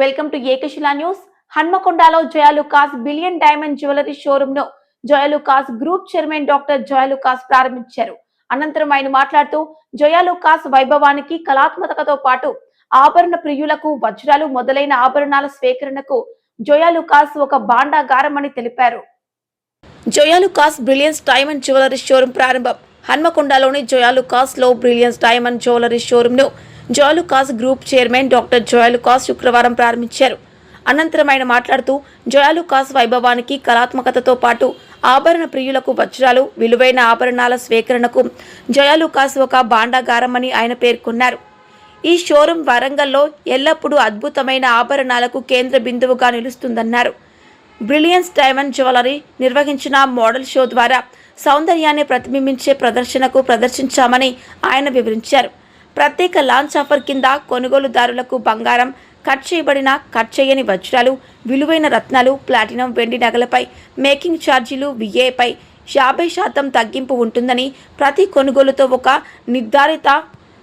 Welcome to Ekashila news. హన్మకొండలో Joyalukkas billion diamond jewellery షోరూమ్ను Joyalukkas group chairman doctor Joyalukkas ప్రారంభించారు. అనంతరం ఆయన మాట్లాడుతూ జయాలుకాస్ వైభవానికి కళాత్మకతతో పాటు ఆభరణ ప్రియులకు వజ్రాలు మొదలైన ఆభరణాల స్వీకరణకు జోయాలుకాస్ ఒక బాండాగారం అని తెలిపారు Joyalukkas brilliance diamond jewellery showroom ప్రారంభం. హన్మకొండలోని జోయాలుకాస్లో brilliance diamond jewellery షోరూమ్ను Joyalukkas group chairman doctor Joyalukkas శుక్రవారం ప్రారంభించారు. అనంతరం ఆయన మాట్లాడుతూ జోయాలుకాస్ వైభవానికి కళాత్మకతతో పాటు ఆభరణ ప్రియులకు వజ్రాలు విలువైన ఆభరణాల స్వీకరణకు జోయాలుకాస్ ఒక బాండాగారమని ఆయన పేర్కొన్నారు. ఈ షోరూం వరంగల్లో ఎల్లప్పుడూ అద్భుతమైన ఆభరణాలకు కేంద్ర బిందువుగా నిలుస్తుందన్నారు. బ్రిలియన్స్ డైమండ్ జ్యువెలరీ నిర్వహించిన మోడల్ షో ద్వారా సౌందర్యాన్ని ప్రతిబింబించే ప్రదర్శనకు ప్రదర్శించామని ఆయన వివరించారు. ప్రత్యేక లాంచ్ ఆఫర్ కింద కొనుగోలుదారులకు బంగారం కట్ చేయబడిన కట్ చేయని వజ్రాలు విలువైన రత్నాలు ప్లాటినం వెండి నగలపై మేకింగ్ ఛార్జీలు విఏపై యాభై శాతం తగ్గింపు ఉంటుందని ప్రతి కొనుగోలుతో ఒక నిర్ధారిత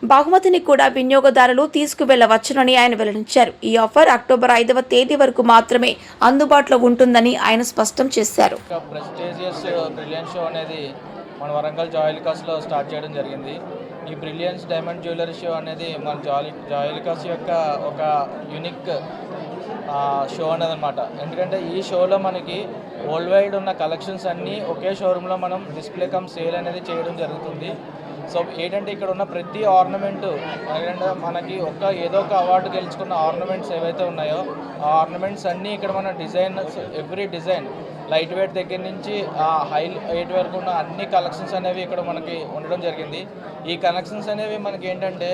బహుమతిని కూడా వినియోగదారులు తీసుకువెళ్ళవచ్చునని ఆయన వెల్లడించారు. ఈ ఆఫర్ అక్టోబర్ ఐదవ తేదీ వరకు మాత్రమే అందుబాటులో ఉంటుందని ఆయన స్పష్టం చేశారు. మన వరంగల్ స్టార్ట్ చేయడం జరిగింది. ఈ బ్రిలియన్స్ డైమండ్ జ్యువెలరీ షో అనేది మన జాలి జాయిలికాస్ యొక్క ఒక యునిక్ షో అనేది అనమాట ఎందుకంటే ఈ షోలో మనకి వరల్డ్ వైడ్ ఉన్న కలెక్షన్స్ అన్నీ ఒకే షోరూంలో మనం డిస్ప్లే కమ్ సేల్ అనేది చేయడం జరుగుతుంది. సో ఏంటంటే ఇక్కడ ఉన్న ప్రతి ఆర్నమెంట్ మనకి ఒక ఏదో ఒక అవార్డు గెలుచుకున్న ఆర్నమెంట్స్ ఏవైతే ఉన్నాయో ఆ ఆర్నమెంట్స్ అన్నీ ఇక్కడ మన design every design light weight దగ్గర నుంచి ఆ హై వెయిట్ వరకు ఉన్న అన్ని కలెక్షన్స్ అనేవి ఇక్కడ మనకి ఉండడం జరిగింది. ఈ కలెక్షన్స్ అనేవి మనకి ఏంటంటే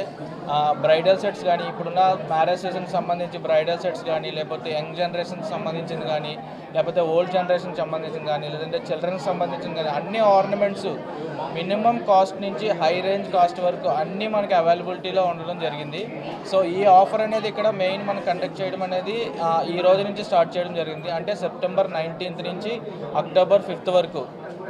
బ్రైడల్ సెట్స్ కానీ ఇప్పుడున్న మ్యారేజ్ సీజన్కి సంబంధించి బ్రైడల్ సెట్స్ కానీ లేకపోతే యంగ్ జనరేషన్కి సంబంధించింది కానీ లేకపోతే ఓల్డ్ జనరేషన్ జనరేషన్కి సంబంధించిన కానీ లేదంటే చిల్డ్రన్కి సంబంధించిన కానీ అన్ని ఆర్నమెంట్స్ మినిమం కాస్ట్ నుంచి హై రేంజ్ కాస్ట్ వరకు అన్నీ మనకి అవైలబిలిటీలో ఉండడం జరిగింది. సో ఈ ఆఫర్ అనేది ఇక్కడ మెయిన్ మనం కండక్ట్ చేయడం అనేది ఈ రోజు నుంచి స్టార్ట్ చేయడం జరిగింది. అంటే సెప్టెంబర్ నైన్టీన్త్ నుంచి అక్టోబర్ ఫిఫ్త్ వరకు.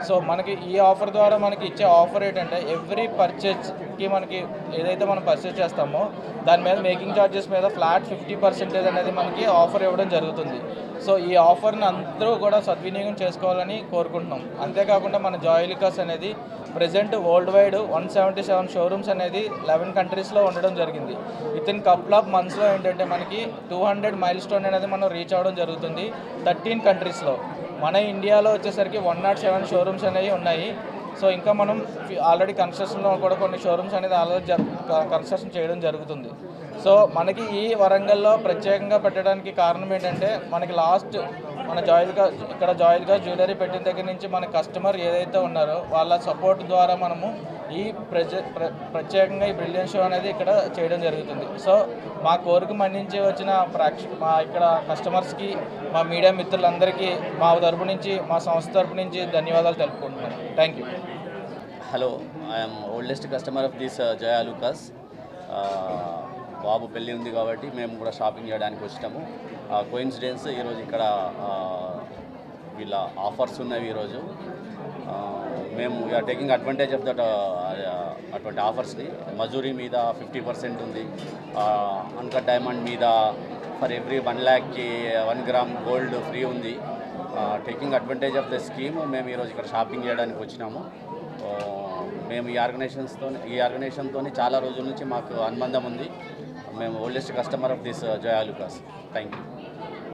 సో మనకి ఈ ఆఫర్ ద్వారా మనకి ఇచ్చే ఆఫర్ ఏంటంటే ఎవ్రీ పర్చేజ్కి మనకి ఏదైతే మనం పర్చేజ్ చేస్తామో దాని మీద మేకింగ్ ఛార్జెస్ మీద ఫ్లాట్ ఫిఫ్టీ పర్సెంటేజ్ అనేది మనకి ఆఫర్ ఇవ్వడం జరుగుతుంది. సో ఈ ఆఫర్ని అందరూ కూడా సద్వినియోగం చేసుకోవాలని కోరుకుంటున్నాం. అంతేకాకుండా మన జాయిలికాస్ అనేది present world wide one seventy seven showrooms అనేది లెవెన్ కంట్రీస్లో ఉండడం జరిగింది. విత్ ఇన్ కపుల్ ఆఫ్ మంత్స్లో ఏంటంటే మనకి టూ హండ్రెడ్ మైల్ స్టోన్ అనేది మనం రీచ్ అవ్వడం జరుగుతుంది థర్టీన్ కంట్రీస్లో మన ఇండియాలో వచ్చేసరికి వన్ నాట్ సెవెన్ షోరూమ్స్ అనేవి ఉన్నాయి. సో ఇంకా మనం ఆల్రెడీ కన్స్ట్రక్షన్లో కూడా కొన్ని షోరూమ్స్ అనేది ఆల్రెడీ కన్స్ట్రక్షన్ చేయడం జరుగుతుంది. సో మనకి ఈ వరంగల్లో ప్రత్యేకంగా పెట్టడానికి కారణం ఏంటంటే మనకి లాస్ట్ మన జాయిల్గా ఇక్కడ జాయిల్గా జ్యువెలరీ పెట్టిన దగ్గర నుంచి మన కస్టమర్ ఏదైతే ఉన్నారో వాళ్ళ సపోర్ట్ ద్వారా మనము ఈ ప్రజ ప్ర- ప్రత్యేకంగా ఈ బ్రిలియన్ షో అనేది ఇక్కడ చేయడం జరుగుతుంది. సో మా కోరిక మన్నించి వచ్చిన ప్రేక్ష మా ఇక్కడ కస్టమర్స్కి మా మీడియా మిత్రులందరికీ మా తరపు నుంచి మా సంస్థ తరపు నుంచి ధన్యవాదాలు తెలుపుకుంటున్నాను. Thank you hello I'm oldest customer of this Joyalukkas బాబు పెళ్ళి ఉంది కాబట్టి మేము కూడా షాపింగ్ చేయడానికి వచ్చినాము కోయిన్సిడెన్స్ ఈరోజు ఇక్కడ వీళ్ళ ఆఫర్స్ ఉన్నవి ఈరోజు మేము we are taking advantage of that అటువంటి ఆఫర్స్ని మజూరీ మీద ఫిఫ్టీ పర్సెంట్ ఉంది. అన్కట్ డైమండ్ మీద ఫర్ ఎవ్రీ వన్ ల్యాక్కి వన్ గ్రామ్ గోల్డ్ ఫ్రీ ఉంది. Taking advantage of the scheme మేము ఈరోజు ఇక్కడ షాపింగ్ చేయడానికి వచ్చినాము. మేము ఈ ఆర్గనైజేషన్స్తో ఈ ఆర్గనైజేషన్తో చాలా రోజుల నుంచి మాకు అనుబంధం ఉంది. మేము oldest customer of this Joyalukkas thank you